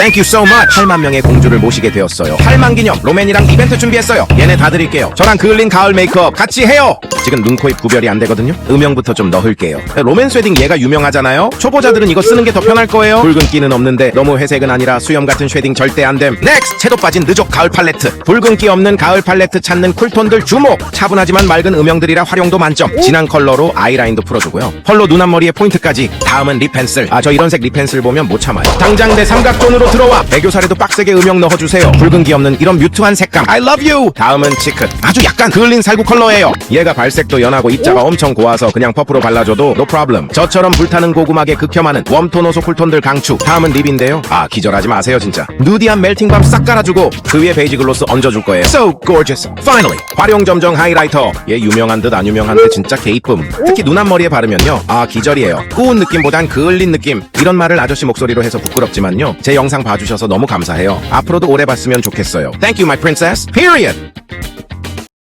Thank you so much. 8만 명의 공주를 모시게 되었어요. 8만 기념 로맨이랑 이벤트 준비했어요. 얘네 다 드릴게요. 저랑 그을린 가을 메이크업 같이 해요. 지금 눈, 코, 입 구별이 안 되거든요. 음영부터 좀 넣을게요. 로맨 쉐딩 얘가 유명하잖아요. 초보자들은 이거 쓰는 게 더 편할 거예요. 붉은기는 없는데 너무 회색은 아니라 수염 같은 쉐딩 절대 안 됨. 넥스트 채도 빠진 느족 가을 팔레트. 붉은기 없는 가을 팔레트 찾는 쿨톤들 주목. 차분하지만 맑은 음영들이라 활용도 만점. 진한 컬러로 아이라인도 풀어주고요. 펄로 눈 앞머리에 포인트까지. 다음은 립 펜슬. 아 저 이런 색 립 펜슬 보면 못 참아요. 당장 내 삼각존으로 들어와. 애교살에도 빡세게 음영 넣어주세요. 붉은기 없는 이런 뮤트한 색감. I love you. 다음은 치크. 아주 약간 그을린 살구 컬러예요. 얘가 발색도 연하고 입자가 엄청 고와서 그냥 퍼프로 발라줘도 no problem. 저처럼 불타는 고구마게 극혐하는 웜톤 호소 쿨톤들 강추. 다음은 립인데요. 아 기절하지 마세요 진짜. 누디한 멜팅밤 싹 깔아주고 그 위에 베이지 글로스 얹어줄 거예요. So gorgeous. Finally. 활용 점정 하이라이터. 얘 유명한 듯 안 유명한 듯 진짜 개이쁨. 특히 눈 앞머리에 바르면요. 아 기절이에요. 꾸운 느낌보단 그을린 느낌. 이런 말을 아저씨 목소리로 해서 부끄럽지만요. 제 영상 봐주셔서 너무 감사해요. 앞으로도 오래 봤으면 좋겠어요. Thank you my princess. Period